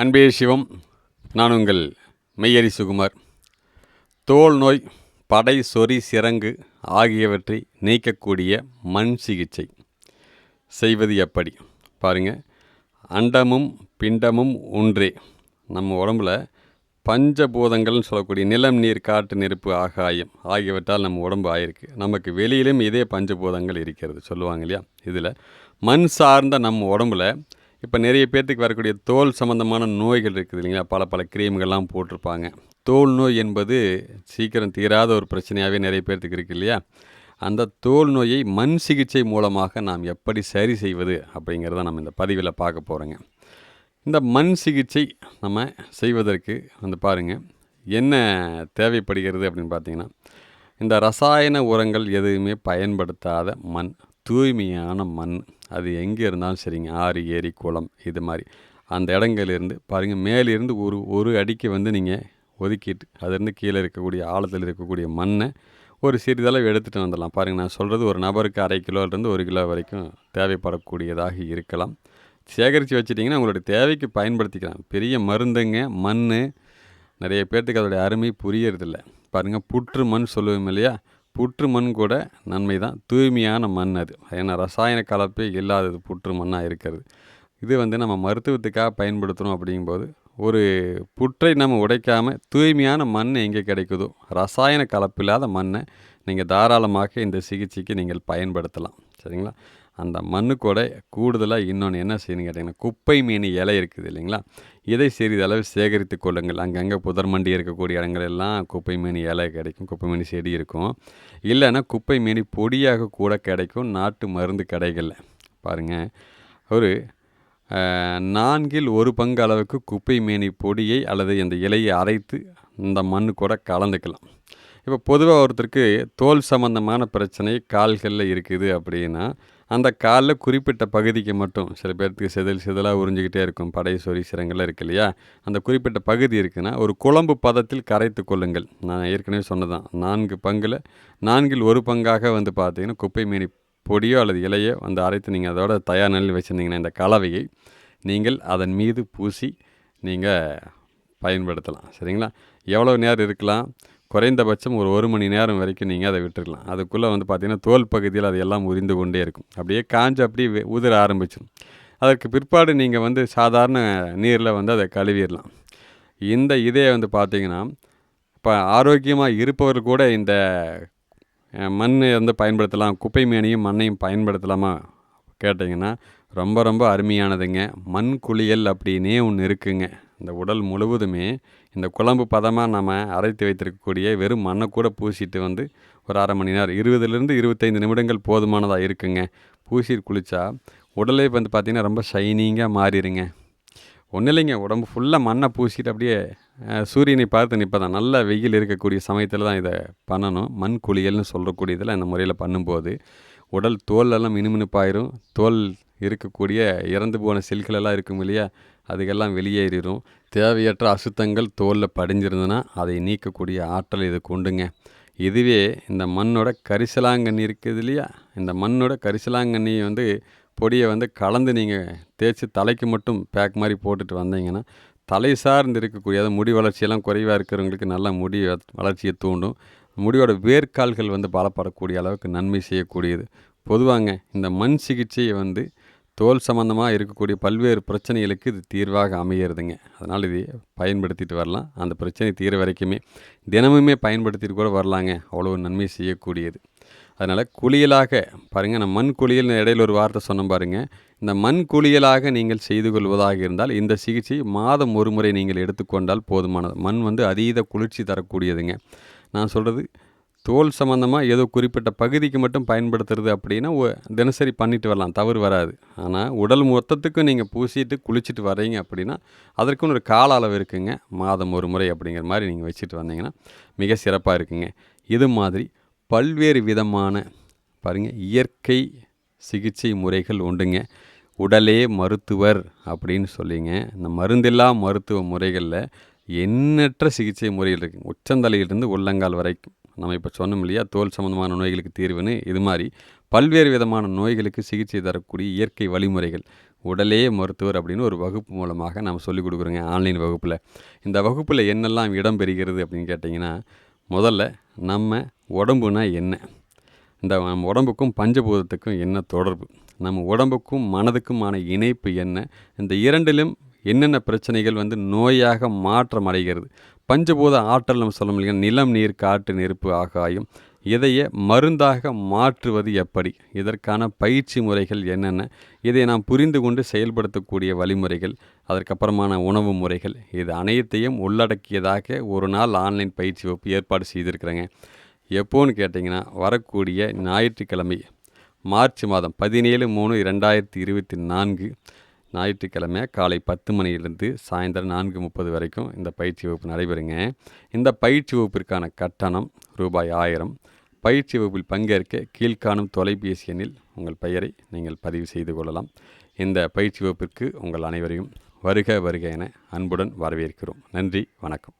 அன்பே சிவம் நான் உங்கள் மெய்யரி சுகுமார். தோல் நோய் படை சொறி சிறங்கு ஆகியவற்றை நீக்கக்கூடிய மண் சிகிச்சை. செய்வது எப்படி? பாருங்க. அண்டமும் பிண்டமும் ஒன்றே. நம்ம உடம்புல பஞ்சபூதங்கள்னு சொல்லக்கூடிய நிலம் நீர் காட்டு நெருப்பு ஆகாயம் ஆகியவற்றால் நம்ம உடம்பு ஆயிருக்கு. நமக்கு வெளியிலும் இதே பஞ்சபூதங்கள் இருக்கிறது. சொல்லுவாங்க இல்லையா? இதில் மண் சார்ந்த நம்ம உடம்புல இப்போ நிறைய பேர்த்துக்கு வரக்கூடிய தோல் சம்மந்தமான நோய்கள் இருக்குது இல்லைங்களா? பல பல கிரீம்கள்லாம் போட்டிருப்பாங்க. தோல் நோய் என்பது சீக்கிரம் தீராத ஒரு பிரச்சனையாகவே நிறைய பேர்த்துக்கு இருக்குது இல்லையா? அந்த தோல் நோயை மண் சிகிச்சை மூலமாக நாம் எப்படி சரி செய்வது அப்படிங்கிறத நம்ம இந்த பதிவில் பார்க்க போகிறோங்க இந்த மண் சிகிச்சை நம்ம செய்வதற்கு வந்து பாருங்கள் என்ன தேவைப்படுகிறது அப்படின்னு பார்த்தீங்கன்னா இந்த ரசாயன உரங்கள் எதுவுமே பயன்படுத்தாத மண் தூய்மையான மண். அது எங்கே இருந்தாலும் சரிங்க. ஆறு ஏரி குளம் இது மாதிரி. அந்த இடங்கள்லேருந்து பாருங்கள் மேலேருந்து ஒரு ஒரு அடிக்கு வந்து நீங்கள் ஒதுக்கிட்டு அதுலேருந்து கீழே இருக்கக்கூடிய ஆழத்தில் இருக்கக்கூடிய மண்ணை ஒரு சிறிதளவு எடுத்துகிட்டு வந்துடலாம். பாருங்கள் நான் சொல்கிறது ஒரு நபருக்கு அரை கிலோலேருந்து ஒரு கிலோ வரைக்கும் தேவைப்படக்கூடியதாக இருக்கலாம். சேகரித்து வச்சிட்டிங்கன்னா உங்களுடைய தேவைக்கு பயன்படுத்திக்கலாம். பெரிய மருந்துங்க மண் நிறைய பேர்த்துக்கு அதோடைய அருமை புரியறதில்ல. பாருங்கள் புற்று மண் சொல்லுவோம் இல்லையா? புற்று மண் கூட நன்மை தான் தூய்மையான மண் அது. ஏன்னா ரசாயன கலப்பே இல்லாதது புற்று மண்ணாக இருக்கிறது. இது வந்து நம்ம மருத்துவத்துக்காக பயன்படுத்தணும் அப்படிங்கும்போது ஒரு புற்றை நம்ம உடைக்காமல் தூய்மையான மண் எங்கே கிடைக்குதோ ரசாயன கலப்பில்லாத மண்ணை நீங்கள் தாராளமாக இந்த சிகிச்சைக்கு நீங்கள் பயன்படுத்தலாம். சரிங்களா? அந்த மண்ணு கூட கூடுதலாக இன்னொன்று என்ன செய்யணும் கேட்டிங்கன்னா குப்பை மீன் இலை இருக்குது இல்லைங்களா? இதை சிறிதளவு சேகரித்து கொள்ளுங்கள். அங்கங்கே புதர் மண்டி இருக்கக்கூடிய இடங்கள் எல்லாம் குப்பை மீன் இலை கிடைக்கும். குப்பை மீன் செடி இருக்கும். இல்லைன்னா குப்பை மீன் பொடியாக கூட கிடைக்கும். நாட்டு மருந்து கடைகளில். பாருங்கள் ஒரு நான்கில் ஒரு பங்கு அளவுக்கு குப்பை மேனி பொடியை அல்லது இந்த இலையை அரைத்து இந்த மண்ணு கூட கலந்துக்கலாம். இப்போ பொதுவாக ஒருத்தருக்கு தோல் சம்பந்தமான பிரச்சனை கால்களில் இருக்குது அப்படின்னா அந்த காலில் குறிப்பிட்ட பகுதிக்கு மட்டும் சில பேர்த்துக்கு செதில் செதிலாக உறிஞ்சிக்கிட்டே இருக்கும். படை சொறி சிரங்கள்லாம் இருக்கு இல்லையா? அந்த குறிப்பிட்ட பகுதி இருக்குன்னா ஒரு குழம்பு பதத்தில் கரைத்து கொள்ளுங்கள். நான் ஏற்கனவே சொன்னதான் நான்கு பங்கில் நான்கில் ஒரு பங்காக வந்து பார்த்தீங்கன்னா குப்பை மீனி பொடியோ அல்லது இலையோ வந்து அரைத்து நீங்கள் அதோட தயார் நிலையில் வச்சுருந்தீங்கன்னா இந்த கலவையை நீங்கள் அதன் மீது பூசி நீங்கள் பயன்படுத்தலாம். சரிங்களா? எவ்வளோ நேரம் இருக்கலாம்? குறைந்தபட்சம் ஒரு ஒரு மணி நேரம் வரைக்கும் நீங்கள் அதை விட்டுருக்கலாம் அதுக்குள்ளே வந்து பார்த்திங்கன்னா தோல் பகுதியில் அது எல்லாம் உரிந்து கொண்டே இருக்கும். அப்படியே காஞ்சு அப்படியே உதிர ஆரம்பிச்சிடும் அதற்கு பிற்பாடு நீங்கள் வந்து சாதாரண நீரில் வந்து அதை கழுவிடலாம். இந்த இதே வந்து பார்த்திங்கன்னா இப்போ ஆரோக்கியமாக இருப்பவர் கூட இந்த மண்ணை மண் வந்து பயன்படுத்தலாம். குப்பை மேனியும் மண்ணையும் பயன்படுத்தலாமா கேட்டிங்கன்னா ரொம்ப ரொம்ப அருமையானதுங்க. மண் குளியல் அப்படின்னே ஒன்று இருக்குங்க. இந்த உடல் முழுவதுமே இந்த குழம்பு பதமாக நம்ம அரைத்து வைத்திருக்கக்கூடிய வெறும் மண்ணை கூட பூசிட்டு வந்து ஒரு அரை மணி நேரம் இருபதுலேருந்து இருபத்தைந்து நிமிடங்கள் போதுமானதாக இருக்குங்க. பூசி குளித்தா உடலே வந்து பார்த்திங்கன்னா ரொம்ப ஷைனிங்காக மாறிடுங்க. ஒன்றும் இல்லைங்க உடம்பு ஃபுல்லாக மண்ணை பூசிட்டு அப்படியே சூரியனை பார்த்து நிற்பதான் நல்ல வெயில் இருக்கக்கூடிய சமயத்தில் தான் இதை பண்ணணும். மண் குளியல்னு சொல்லக்கூடியதில் இந்த முறையில் பண்ணும்போது உடல் தோலெல்லாம் மினுமினுப்பாயிரும். தோல் இருக்கக்கூடிய இறந்து போன செல்களெல்லாம் இருக்கும் இல்லையா? அதுக்கெல்லாம் வெளியேறிடும் தேவையற்ற அசுத்தங்கள் தோலில் படிஞ்சிருந்ததுன்னா அதை நீக்கக்கூடிய ஆற்றல் இது கொண்டுங்க. இதுவே இந்த மண்ணோட கரிசலாங்கண்ணி இருக்குது இல்லையா? இந்த மண்ணோட கரிசலாங்கண்ணி வந்து பொடியை வந்து கலந்து நீங்கள் தேய்ச்சி தலைக்கு மட்டும் பேக் மாதிரி போட்டுட்டு வந்தீங்கன்னா தலை சார்ந்து இருக்கக்கூடிய அதாவது முடி வளர்ச்சியெல்லாம் குறைவாக இருக்கிறவங்களுக்கு நல்ல முடி வ- வளர்ச்சியை தூண்டும். முடியோட வேர்க்கால்கள் வந்து பலப்படக்கூடிய அளவுக்கு நன்மை செய்யக்கூடியது. பொதுவாங்க இந்த மண் சிகிச்சையை வந்து தோல் சம்மந்தமாக இருக்கக்கூடிய பல்வேறு பிரச்சனைகளுக்கு இது தீர்வாக அமையிறதுங்க. அதனால் இது பயன்படுத்திட்டு வரலாம். அந்த பிரச்சனை தீர வரைக்குமே தினமுமே பயன்படுத்திட்டு கூட வரலாங்க. அவ்வளோ நன்மை செய்யக்கூடியது. அதனால் குளியலாக பாருங்கள் நான் மண் குளியல் இடையில் ஒரு வார்த்தை சொன்ன பாருங்கள் இந்த மண் குளியலாக நீங்கள் செய்து கொள்வதாக இருந்தால் இந்த சிகிச்சை மாதம் ஒரு முறை நீங்கள் எடுத்துக்கொண்டால் போதுமானது. மண் வந்து அதீத குளிர்ச்சி தரக்கூடியதுங்க. நான் சொல்கிறது தோல் சம்மந்தமாக ஏதோ குறிப்பிட்ட பகுதிக்கு மட்டும் பயன்படுத்துறது அப்படின்னா தினசரி பண்ணிட்டு வரலாம் தவறு வராது. ஆனால் உடல் மொத்தத்துக்கும் நீங்கள் பூசிட்டு குளிச்சுட்டு வரீங்க அப்படின்னா அதற்குன்னு ஒரு கால அளவு இருக்குங்க. மாதம் ஒரு முறை அப்படிங்கிற மாதிரி நீங்கள் வச்சுட்டு வந்தீங்கன்னா மிக சிறப்பாக இருக்குங்க. இது மாதிரி பல்வேறு விதமான பாருங்கள் இயற்கை சிகிச்சை முறைகள் உண்டுங்க. உடலே மருத்துவர் அப்படின்னு சொல்லிங்க. இந்த மருந்தில்லா மருத்துவ முறைகளில் எண்ணற்ற சிகிச்சை முறைகள் இருக்குங்க. உச்சந்தலையிலிருந்து உள்ளங்கால் வரைக்கும். நம்ம இப்போ சொன்னோம் இல்லையா? தோல் சம்மந்தமான நோய்களுக்கு தீர்வுன்னு. இது மாதிரி பல்வேறு விதமான நோய்களுக்கு சிகிச்சை தரக்கூடிய இயற்கை வழிமுறைகள். உடலே மருத்துவர் அப்படின்னு ஒரு வகுப்பு மூலமாக நம்ம சொல்லிக் கொடுக்குறோங்க ஆன்லைன் வகுப்பில். இந்த வகுப்பில் என்னெல்லாம் இடம் பெறுகிறது அப்படின்னு கேட்டிங்கன்னா முதல்ல நம்ம உடம்புனா என்ன? இந்த நம்ம உடம்புக்கும் பஞ்சபூதத்துக்கும் என்ன தொடர்பு? நம்ம உடம்புக்கும் மனதுக்குமான இணைப்பு என்ன? இந்த இரண்டிலும் என்னென்ன பிரச்சனைகள் வந்து நோயாக மாற்றம் அடைகிறது? பஞ்சபூத ஆற்றல் நம்ம சொல்ல முடியும்? நிலம் நீர் காற்று நெருப்பு ஆகாயம். இதைய மருந்தாக மாற்றுவது எப்படி? இதற்கான பயிற்சி முறைகள் என்னென்ன? இதை நாம் புரிந்து கொண்டு செயல்படுத்தக்கூடிய வழிமுறைகள் அதற்கப்புறமான உணவு முறைகள் இது அனைத்தையும் உள்ளடக்கியதாக ஒரு நாள் ஆன்லைன் பயிற்சி வகுப்பு ஏற்பாடு செய்திருக்கிறேங்க. எப்போன்னு கேட்டிங்கன்னா வரக்கூடிய ஞாயிற்றுக்கிழமை மார்ச் மாதம் பதினேழு மூணு ரெண்டாயிரத்தி இருபத்தி நான்கு ஞாயிற்றுக்கிழமை காலை பத்து மணியிலிருந்து சாயந்தரம் நான்கு முப்பது வரைக்கும் இந்த பயிற்சி வகுப்பு நடைபெறுங்க. இந்த பயிற்சி வகுப்பிற்கான கட்டணம் ரூபாய் ஆயிரம். பயிற்சி வகுப்பில் பங்கேற்க கீழ்காணும் தொலைபேசி எண்ணில் உங்கள் பெயரை நீங்கள் பதிவு செய்து கொள்ளலாம். இந்த பயிற்சி வகுப்பிற்கு உங்கள் அனைவரையும் வருக வருக என அன்புடன் வரவேற்கிறோம். நன்றி வணக்கம்.